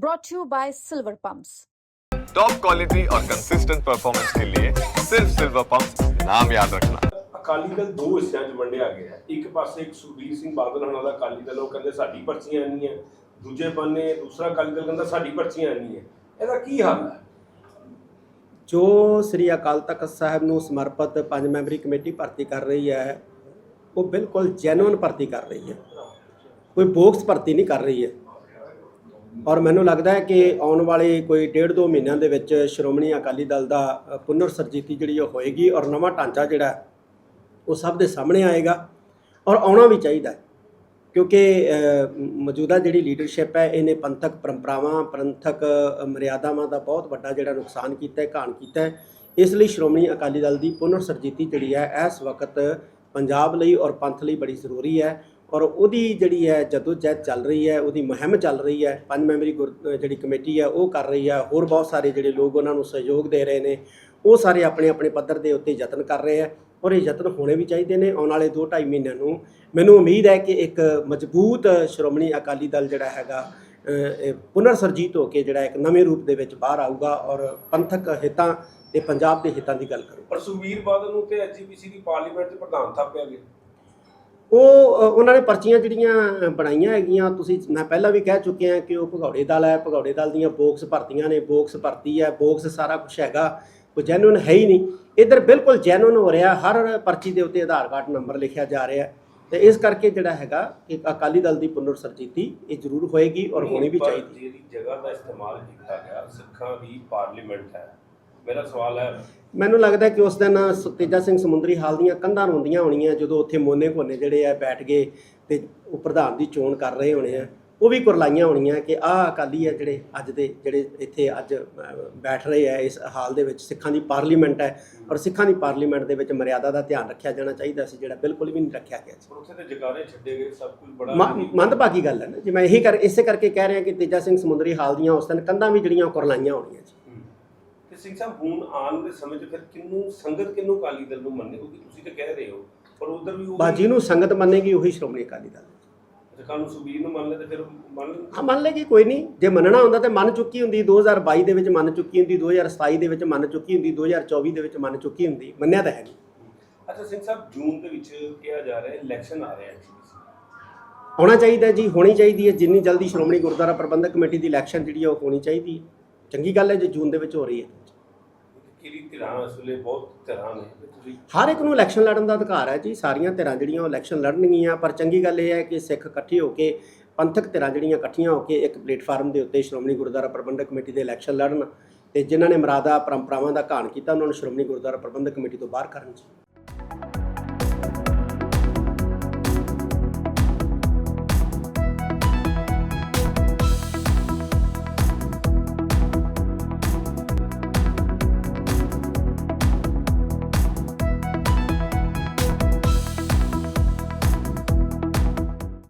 brought to you by Silver Pumps. Top quality और consistent performance के लिए सिर्फ सिल्वर पंप नाम याद रखना ਅਕਾਲੀ ਦਲ ਦੋ ਹਿੱਸਿਆਂ 'ਚ ਵੰਡਿਆ ਗਿਆ ਹੈ। ਇੱਕ ਪਾਸੇ ਇੱਕ ਸੁਖਬੀਰ ਸਿੰਘ ਬਾਦਲ ਹੋਣਾ ਦਾ ਅਕਾਲੀ ਦਲ ਉਹ ਕਹਿੰਦੇ ਸਾਡੀ ਪਰਚੀਆਂ ਇੰਨੀਆਂ ਦੂਜੇ ਬੰਨੇ ਦੂਸਰਾ ਅਕਾਲੀ ਦਲ ਕਹਿੰਦਾ ਸਾਡੀ ਪਰਚੀਆਂ ਇੰਨੀਆਂ ਇਹਦਾ ਕੀ ਹੱਲ ਹੈ ਜੋ ਸ੍ਰੀ ਅਕਾਲ ਤਖਤ ਸਾਹਿਬ ਨੂੰ ਸਮਰਪਿਤ ਪੰਜ ਮੈਂਬਰੀ ਕਮੇਟੀ ਭਰਤੀ ਕਰ ਰਹੀ ਹੈ ਉਹ ਬਿਲਕੁਲ ਜੈਨੂਇਨ ਭਰਤੀ ਕਰ ਰਹੀ ਹੈ ਕੋਈ ਬੋਕਸ ਭਰਤੀ ਨਹੀਂ ਕਰ ਰਹੀ ਹੈ ਔਰ ਮੈਨੂੰ ਲੱਗਦਾ ਹੈ ਕਿ ਆਉਣ ਵਾਲੇ ਕੋਈ ਡੇਢ ਦੋ ਮਹੀਨਿਆਂ ਦੇ ਵਿੱਚ ਸ਼੍ਰੋਮਣੀ ਅਕਾਲੀ ਦਲ ਦਾ ਅ, ਪੁਨਰ ਸਰਜੀਤੀ ਜਿਹੜੀ ਉਹ ਹੋਏਗੀ ਔਰ ਨਵਾਂ ਢਾਂਚਾ ਜਿਹੜਾ ਉਹ ਸਭ ਦੇ ਸਾਹਮਣੇ ਆਏਗਾ ਔਰ ਆਉਣਾ ਵੀ ਚਾਹੀਦਾ ਕਿਉਂਕਿ ਮੌਜੂਦਾ ਜਿਹੜੀ ਲੀਡਰਸ਼ਿਪ ਹੈ ਇਹਨੇ ਪੰਥਕ ਪਰੰਪਰਾਵਾਂ ਪੰਥਕ ਮਰਿਆਦਾਵਾਂ ਦਾ ਬਹੁਤ ਵੱਡਾ ਜਿਹੜਾ ਨੁਕਸਾਨ ਕੀਤਾ ਹੈ ਘਾਣ ਕੀਤਾ ਹੈ। ਇਸ ਲਈ ਸ਼੍ਰੋਮਣੀ ਅਕਾਲੀ ਦਲ ਦੀ ਪੁਨਰ ਸਰਜੀਤੀ ਜਿਹੜੀ ਹੈ ਇਸ ਵਕਤ ਪੰਜਾਬ ਲਈ ਔਰ ਪੰਥ ਲਈ ਬੜੀ ਜ਼ਰੂਰੀ ਹੈ। ਔਰ ਉਹਦੀ ਜਿਹੜੀ ਹੈ ਜਦੋਜਹਿਦ ਚੱਲ ਰਹੀ ਹੈ, ਉਹਦੀ ਮੁਹਿੰਮ ਚੱਲ ਰਹੀ ਹੈ, ਪੰਜ ਮੈਂਬਰੀ ਗੁਰ- ਜਿਹੜੀ ਕਮੇਟੀ ਹੈ, ਉਹ ਕਰ ਰਹੀ ਹੈ, ਹੋਰ ਬਹੁਤ ਸਾਰੇ ਜਿਹੜੇ ਲੋਕ ਉਹਨਾਂ ਨੂੰ ਸਹਿਯੋਗ ਦੇ ਰਹੇ ਨੇ, ਉਹ ਸਾਰੇ ਆਪਣੇ ਆਪਣੇ ਪੱਧਰ ਦੇ ਉੱਤੇ ਯਤਨ ਕਰ ਰਹੇ ਹੈ ਔਰ ਇਹ ਯਤਨ ਹੋਣੇ ਵੀ ਚਾਹੀਦੇ ਨੇ, ਆਉਣ ਵਾਲੇ 2.5 ਮਹੀਨਿਆਂ ਨੂੰ ਮੈਨੂੰ ਉਮੀਦ ਹੈ ਕਿ ਇੱਕ ਮਜ਼ਬੂਤ ਸ਼੍ਰੋਮਣੀ ਅਕਾਲੀ ਦਲ ਜਿਹੜਾ ਹੈਗਾ ਇਹ ਪੁਨਰ ਸਰਜੀਤ ਹੋ ਕੇ ਜਿਹੜਾ ਇੱਕ ਨਵੇਂ ਰੂਪ ਦੇ ਵਿੱਚ ਬਾਹਰ ਆਊਗਾ ਔਰ ਪੰਥਕ ਹਿੱਤਾਂ ਤੇ ਪੰਜਾਬ ਦੇ ਹਿੱਤਾਂ ਦੀ ਗੱਲ ਕਰੂਗਾ। ਪਰ ਸੁਖਬੀਰ ਬਾਦਲ ਨੂੰ ਤੇ ਐਜੀਪੀਸੀ ਦੀ ਪਾਰਲੀਮੈਂਟ ਦੇ ਪ੍ਰਧਾਨ ਥਾਪਿਆ ਗਿਆ। ਉਹ ਉਹਨਾਂ ਨੇ ਪਰਚੀਆਂ ਜਿਹੜੀਆਂ ਬਣਾਈਆਂ ਹੈਗੀਆਂ ਤੁਸੀਂ ਮੈਂ ਪਹਿਲਾਂ ਵੀ ਕਹਿ ਚੁੱਕਿਆ ਕਿ ਉਹ ਭਗੌੜੇ ਦਲ ਹੈ ਭਗੌੜੇ ਦਲ ਦੀਆਂ ਬੋਕਸ ਭਰਤੀਆਂ ਨੇ ਬੋਕਸ ਭਰਤੀ ਹੈ ਬੋਕਸ ਸਾਰਾ ਕੁਝ ਹੈਗਾ ਕੋਈ ਜੈਨੂਨ ਹੈ ਹੀ ਨਹੀਂ। ਇਧਰ ਬਿਲਕੁਲ ਜੈਨੂਨ ਹੋ ਰਿਹਾ ਹਰ ਪਰਚੀ ਦੇ ਉੱਤੇ ਆਧਾਰ ਕਾਰਡ ਨੰਬਰ ਲਿਖਿਆ ਜਾ ਰਿਹਾ ਤੇ ਇਸ ਕਰਕੇ ਜਿਹੜਾ ਹੈਗਾ ਕਿ ਅਕਾਲੀ ਦਲ ਦੀ ਪੁਨਰ ਸਰਜੀਤੀ ਇਹ ਜ਼ਰੂਰ ਹੋਏਗੀ ਔਰ ਹੋਣੀ ਵੀ ਚਾਹੀਦੀ ਜਿਹੜੀ ਜਗ੍ਹਾ ਦਾ ਇਸਤੇਮਾਲ ਕੀਤਾ ਗਿਆ ਸਿੱਖਾਂ ਦੀ ਪਾਰਲੀਮੈਂਟ ਹੈ ਮੇਰਾ ਸਵਾਲ ਹੈ। ਮੈਨੂੰ ਲੱਗਦਾ ਕਿ ਉਸ ਦਿਨ ਤੇਜਾ ਸਿੰਘ ਸਮੁੰਦਰੀ ਹਾਲ ਦੀਆਂ ਕੰਧਾਂ ਰੋਂਦੀਆਂ ਹੋਣੀਆਂ ਜਦੋਂ ਉੱਥੇ ਮੋਨੇ ਕੋਨੇ ਜਿਹੜੇ ਆ ਬੈਠ ਗਏ ਤੇ ਉਹ ਪ੍ਰਧਾਨ ਦੀ ਚੋਣ ਕਰ ਰਹੇ ਹੋਣੇ ਆ। ਉਹ ਵੀ ਕੁਰਲਾਈਆਂ ਹੋਣੀਆਂ ਕਿ ਆਹ ਅਕਾਲੀ ਆ ਜਿਹੜੇ ਅੱਜ ਦੇ ਜਿਹੜੇ ਇੱਥੇ ਅੱਜ ਬੈਠ ਰਹੇ ਆ ਇਸ ਹਾਲ ਦੇ ਵਿੱਚ। ਸਿੱਖਾਂ ਦੀ ਪਾਰਲੀਮੈਂਟ ਹੈ ਔਰ ਸਿੱਖਾਂ ਦੀ ਪਾਰਲੀਮੈਂਟ ਦੇ ਵਿੱਚ ਮਰਿਆਦਾ ਦਾ ਧਿਆਨ ਰੱਖਿਆ ਜਾਣਾ ਚਾਹੀਦਾ ਸੀ ਜਿਹੜਾ ਬਿਲਕੁਲ ਵੀ ਨਹੀਂ ਰੱਖਿਆ ਗਿਆ ਸੀ। ਉੱਥੇ ਤੇ ਜਗਾਰੇ ਛੱਡੇ ਗਏ ਸਭ ਕੁਝ ਬੜਾ ਮੰਦਭਾਗੀ ਗੱਲ ਹੈ ਨਾ। ਜੇ ਮੈਂ ਇਹੀ ਕਰ ਇਸੇ ਕਰਕੇ ਕਹਿ ਰਿਹਾ ਕਿ ਤੇਜਾ ਸਿੰਘ ਸਮੁੰਦਰੀ ਹਾਲ ਦੀਆਂ ਉਸ ਦਿਨ ਕੰਧਾਂ ਵੀ ਜਿਹੜੀਆਂ ਕੁਰਲਾਈਆਂ ਹੋਣੀਆਂ ਸੀ। ਤੇ ਸਿੰਘ ਸਾਹਿਬ ਹੁਣ ਆਉਣ ਦੇ ਸਮੇਂ 'ਚ ਫਿਰ ਕਿੰਨੂੰ ਸੰਗਤ ਕਿੰਨੂੰ ਅਕਾਲੀ ਦਲ ਨੂੰ ਮੰਨੇ? ਕਿਉਂਕਿ ਤੁਸੀਂ ਤਾਂ ਕਹਿ ਰਹੇ ਹੋ ਪਰ ਉਧਰ ਵੀ ਉਹ ਬਾਜੀ ਨੂੰ ਸੰਗਤ ਮੰਨੇਗੀ ਉਹੀ ਸ਼੍ਰੋਮਣੀ ਅਕਾਲੀ ਦਲ। ਕੱਲ ਨੂੰ ਸੁਖਬੀਰ ਨੂੰ ਮੰਨ ਲੈ ਤੇ ਫਿਰ ਮੰਨ। ਹਾਂ ਮੰਨ ਲੇਗੀ ਕੋਈ ਨਹੀਂ। ਜੇ ਮੰਨਣਾ ਹੁੰਦਾ ਤੇ ਮੰਨ ਚੁੱਕੀ ਹੁੰਦੀ। 2022 ਦੇ ਵਿੱਚ ਮੰਨ ਚੁੱਕੀ ਹੁੰਦੀ 2027 ਦੇ ਵਿੱਚ ਮੰਨ ਚੁੱਕੀ ਹੁੰਦੀ 2024 ਦੇ ਵਿੱਚ ਮੰਨ ਚੁੱਕੀ ਹੁੰਦੀ। ਮੰਨਿਆ ਤਾਂ ਹੈ ਨਹੀਂ। ਅੱਛਾ ਸਿੰਘ ਸਾਹਿਬ ਜੂਨ ਦੇ ਵਿੱਚ ਕਿਹਾ ਜਾ ਰਿਹਾ ਹੈ ਇਲੈਕਸ਼ਨ ਆ ਰਿਹਾ ਹੈ ਹੋਣਾ ਚਾਹੀਦਾ ਜੀ ਹੋਣੀ ਚਾਹੀਦੀ ਹੈ। ਜਿੰਨੀ ਜਲਦੀ ਸ਼੍ਰੋਮਣੀ ਗੁਰਦੁਆਰਾ ਪ੍ਰਬੰਧਕ ਕਮੇਟੀ ਦੀ ਇਲੈਕਸ਼ਨ ਜਿਹੜੀ ਹੈ ਉਹ ਹੋਣੀ ਚਾਹੀਦੀ ਹੈ। ਚੰਗੀ ਗੱਲ ਹੈ ਜੇ ਜੂਨ ਦੇ ਵਿੱਚ ਹੋ ਰਹੀ ਹੈ। ਕਿਹੜੀ ਧਿਰਾਂ ਇਸ ਬਹੁਤ ਧਿਰਾਂ ਨੇ? ਤੁਸੀਂ ਹਰ ਇੱਕ ਨੂੰ ਇਲੈਕਸ਼ਨ ਲੜਨ ਦਾ ਅਧਿਕਾਰ ਹੈ ਜੀ, ਸਾਰੀਆਂ ਧਿਰਾਂ ਜਿਹੜੀਆਂ ਉਹ ਇਲੈਕਸ਼ਨ ਲੜਨਗੀਆਂ, ਪਰ ਚੰਗੀ ਗੱਲ ਇਹ ਹੈ ਕਿ ਸਿੱਖ ਇਕੱਠੇ ਹੋ ਕੇ ਪੰਥਕ ਧਿਰਾਂ ਜਿਹੜੀਆਂ ਇਕੱਠੀਆਂ ਹੋ ਕੇ ਇੱਕ ਪਲੇਟਫਾਰਮ ਦੇ ਉੱਤੇ ਸ਼੍ਰੋਮਣੀ ਗੁਰਦੁਆਰਾ ਪ੍ਰਬੰਧਕ ਕਮੇਟੀ ਦੇ ਇਲੈਕਸ਼ਨ ਲੜਨ ਤੇ ਜਿਨ੍ਹਾਂ ਨੇ ਮਰਾਦਾ ਪਰੰਪਰਾਵਾਂ ਦਾ ਘਾਣ ਕੀਤਾ, ਉਹਨਾਂ ਨੂੰ ਸ਼੍ਰੋਮਣੀ ਗੁਰਦੁਆਰਾ ਪ੍ਰਬੰਧਕ ਕਮੇਟੀ ਤੋਂ ਬਾਹਰ ਕਰਨ ਜੀ।